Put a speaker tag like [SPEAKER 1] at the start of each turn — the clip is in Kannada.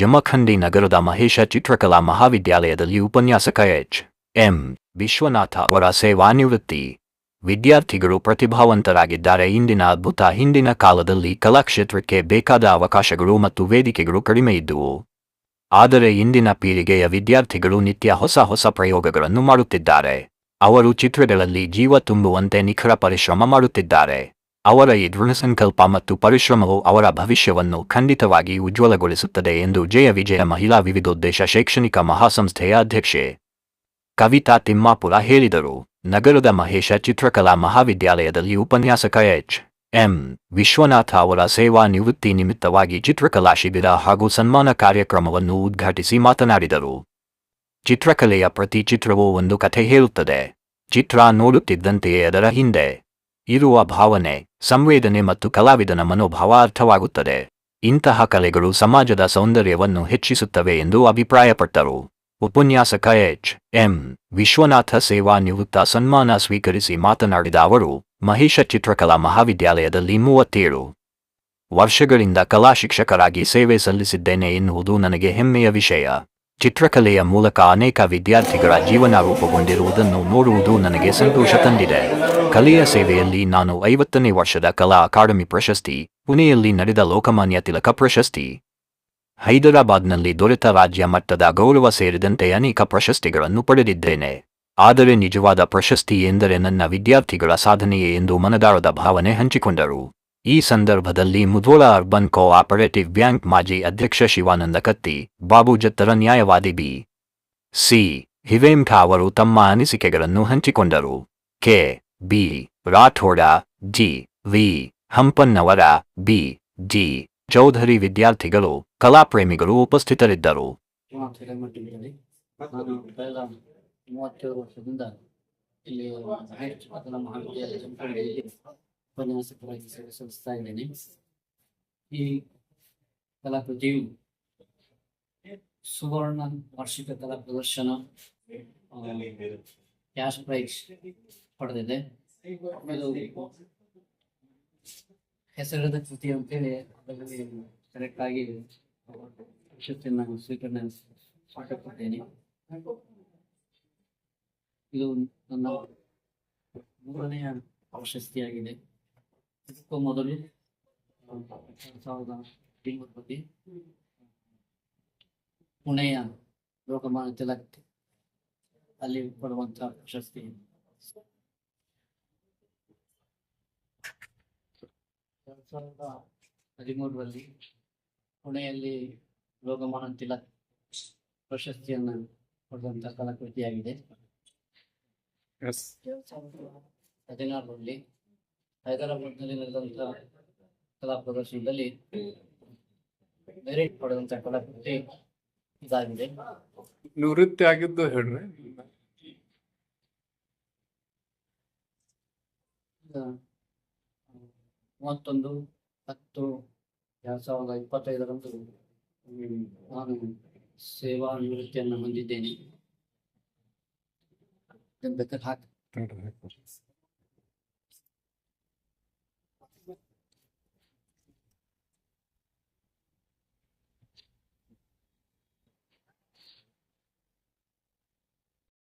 [SPEAKER 1] ಜಮಖಂಡಿ ನಗರದ ಮಹೇಶ ಚಿತ್ರಕಲಾ ಮಹಾವಿದ್ಯಾಲಯದಲ್ಲಿ ಉಪನ್ಯಾಸಕ ಎಚ್. ಎಂ. ವಿಶ್ವನಾಥ ಅವರ ಸೇವಾನಿವೃತ್ತಿ ವಿದ್ಯಾರ್ಥಿಗಳು ಪ್ರತಿಭಾವಂತರಾಗಿದ್ದಾರೆ. ಇಂದಿನ ಅದ್ಭುತ ಹಿಂದಿನ ಕಾಲದಲ್ಲಿ ಕಲಾಕ್ಷೇತ್ರಕ್ಕೆ ಬೇಕಾದ ಅವಕಾಶಗಳು ಮತ್ತು ವೇದಿಕೆಗಳು ಕಡಿಮೆ ಇದ್ದುವು. ಆದರೆ ಇಂದಿನ ಪೀಳಿಗೆಯ ವಿದ್ಯಾರ್ಥಿಗಳು ನಿತ್ಯ ಹೊಸ ಹೊಸ ಪ್ರಯೋಗಗಳನ್ನು ಮಾಡುತ್ತಿದ್ದಾರೆ. ಅವರು ಚಿತ್ರಗಳಲ್ಲಿ ಜೀವ ತುಂಬುವಂತೆ ನಿಖರ ಪರಿಶ್ರಮ ಮಾಡುತ್ತಿದ್ದಾರೆ. ಅವರ ಈ ದೃಢಸಂಕಲ್ಪ ಮತ್ತು ಪರಿಶ್ರಮವು ಅವರ ಭವಿಷ್ಯವನ್ನು ಖಂಡಿತವಾಗಿ ಉಜ್ವಲಗೊಳಿಸುತ್ತದೆ ಎಂದು ಜಯ ವಿಜಯ ಮಹಿಳಾ ವಿವಿಧೋದ್ದೇಶ ಶೈಕ್ಷಣಿಕ ಮಹಾಸಂಸ್ಥೆಯ ಅಧ್ಯಕ್ಷೆ ಕವಿತಾ ತಿಮ್ಮಾಪುರ ಹೇಳಿದರು. ನಗರದ ಮಹೇಶ ಚಿತ್ರಕಲಾ ಮಹಾವಿದ್ಯಾಲಯದಲ್ಲಿ ಉಪನ್ಯಾಸಕ ಎಚ್. ಎಂ. ವಿಶ್ವನಾಥ ಅವರ ಸೇವಾ ನಿವೃತ್ತಿ ನಿಮಿತ್ತವಾಗಿ ಚಿತ್ರಕಲಾ ಶಿಬಿರ ಹಾಗೂ ಸನ್ಮಾನ ಕಾರ್ಯಕ್ರಮವನ್ನು ಉದ್ಘಾಟಿಸಿ ಮಾತನಾಡಿದರು. ಚಿತ್ರಕಲೆಯ ಪ್ರತಿ ಚಿತ್ರವೂ ಒಂದು ಕಥೆ ಹೇಳುತ್ತದೆ. ಚಿತ್ರ ನೋಡುತ್ತಿದ್ದಂತೆಯೇ ಅದರ ಹಿಂದೆ ಇರುವ ಭಾವನೆ, ಸಂವೇದನೆ ಮತ್ತು ಕಲಾವಿದನ ಮನೋಭಾವ ಅರ್ಥವಾಗುತ್ತದೆ ಇಂತಹ ಕಲೆಗಳು ಸಮಾಜದ ಸೌಂದರ್ಯವನ್ನು ಹೆಚ್ಚಿಸುತ್ತವೆ ಎಂದು ಅಭಿಪ್ರಾಯಪಟ್ಟರು. ಉಪನ್ಯಾಸಕ ಎಚ್. ಎಂ. ವಿಶ್ವನಾಥ ಸೇವಾ ನಿವೃತ್ತ ಸನ್ಮಾನ ಸ್ವೀಕರಿಸಿ ಮಾತನಾಡಿದ ಅವರು, ಮಹೇಶ ಚಿತ್ರಕಲಾ ಮಹಾವಿದ್ಯಾಲಯದಲ್ಲಿ ಮೂವತ್ತೇಳು ವರ್ಷಗಳಿಂದ ಕಲಾ ಶಿಕ್ಷಕರಾಗಿ ಸೇವೆ ಸಲ್ಲಿಸಿದ್ದೇನೆ ಎನ್ನುವುದು ನನಗೆ ಹೆಮ್ಮೆಯ ವಿಷಯ. ಚಿತ್ರಕಲೆಯ ಮೂಲಕ ಅನೇಕ ವಿದ್ಯಾರ್ಥಿಗಳ ಜೀವನ ರೂಪುಗೊಂಡಿರುವುದನ್ನು ನೋಡುವುದು ನನಗೆ ಸಂತೋಷ ತಂದಿದೆ. ಕಲೆಯ ಸೇವೆಯಲ್ಲಿ ನಾನು ಐವತ್ತನೇ ವರ್ಷದ ಕಲಾ ಅಕಾಡೆಮಿ ಪ್ರಶಸ್ತಿ, ಪುಣೆಯಲ್ಲಿ ನಡೆದ ಲೋಕಮಾನ್ಯ ತಿಲಕ ಪ್ರಶಸ್ತಿ. ಹೈದರಾಬಾದ್ನಲ್ಲಿ ದೊರೆತ ರಾಜ್ಯ ಮಟ್ಟದ ಗೌರವ ಸೇರಿದಂತೆ ಅನೇಕ ಪ್ರಶಸ್ತಿಗಳನ್ನು ಪಡೆದಿದ್ದೇನೆ. ಆದರೆ ನಿಜವಾದ ಪ್ರಶಸ್ತಿ ಎಂದರೆ ನನ್ನ ವಿದ್ಯಾರ್ಥಿಗಳ ಸಾಧನೆಯೇ ಎಂದು ಮನದಾಳದ ಭಾವನೆ ಹಂಚಿಕೊಂಡರು. ಈ ಸಂದರ್ಭದಲ್ಲಿ ಮುಧೋಳ ಅರ್ಬನ್ ಕೋಆಪರೇಟಿವ್ ಬ್ಯಾಂಕ್ ಮಾಜಿ ಅಧ್ಯಕ್ಷ ಶಿವಾನಂದ ಕತ್ತಿ, ಬಾಬು ಜತ್ತರ ನ್ಯಾಯವಾದಿ ಬಿ. ಸಿ. ಹಿವೇಂಠ ಅವರು ತಮ್ಮ ಅನಿಸಿಕೆಗಳನ್ನು ಹಂಚಿಕೊಂಡರು. K. B. Rathod, G. V. Hampannavar, B. G. Chaudhari ವಿದ್ಯಾರ್ಥಿಗಳು ಕಲಾಪ್ರೇಮಿಗಳು ಉಪಸ್ಥಿತರಿದ್ದರು.
[SPEAKER 2] ಮೂವತ್ತೇಳು ವರ್ಷದಿಂದ ಇಲ್ಲಿ ಉಪನ್ಯಾಸಕರಾಗಿ ಸಲ್ಲಿಸ್ತಾ ಇದ್ದೇನೆ. ಈ ಕಲಾಕೃತಿಯು ಸುವರ್ಣ ವಾರ್ಷಿಕ ಕಲಾ ಪ್ರದರ್ಶನ ಕ್ಯಾಶ್ ಪ್ರೈಸ್ ಪಡೆದಿದೆ. ಹೆಸರದ ಕೃತಿ ಅಂತೇಳಿ ಅದರಲ್ಲಿ ಕರೆಕ್ಟ್ ಆಗಿ ನಾನು ಸ್ವೀಕರಣೆ ಮಾಡಿಕೊಟ್ಟೇನೆ ಇದು ನನ್ನ ಮೂರನೆಯ ಪ್ರಶಸ್ತಿಯಾಗಿದೆ. ಇದಕ್ಕೂ ಮೊದಲು ಎರಡ್ ಸಾವಿರದ ಹದಿಮೂರರಲ್ಲಿ ಪುಣೆಯ ಲೋಕಮಾನ್ಯ ತಿಲಕ್ ಅಲ್ಲಿ ಕೊಡುವಂತಹ ಪ್ರಶಸ್ತಿ. ಎರಡ್ ಸಾವಿರದ ಹದಿಮೂರರಲ್ಲಿ ಪುಣೆಯಲ್ಲಿ ಲೋಕಮಾನ ತಿಲಕ್ ಪ್ರಶಸ್ತಿಯನ್ನು ಪಡೆದಂತಹ ಕಲಾಕೃತಿಯಾಗಿದೆ. ಎರಡ್ ಸಾವಿರದ ಹದಿನಾರರಲ್ಲಿ ಹೈದರಾಬಾದ್ನಲ್ಲಿ ನಡೆದಂತ ಕಲಾ ಪ್ರದರ್ಶನದಲ್ಲಿ ಮೆರಿಟ್ ಪಡೆದಂತ ಕಲಾಕೃತಿ ಇದಾಗಿದೆ.
[SPEAKER 3] ನಿವೃತ್ತಿ ಆಗಿದ್ದು ಹೇಳ್ರಿ.
[SPEAKER 2] ಮೂವತ್ತೊಂದು ಹತ್ತು ಎರಡ್ ಸಾವಿರದ ಇಪ್ಪತ್ತೈದರಂದು ನಾನು ಸೇವಾ ನಿವೃತ್ತಿಯನ್ನು ಹೊಂದಿದ್ದೇನೆ. ಹಾಕಿ.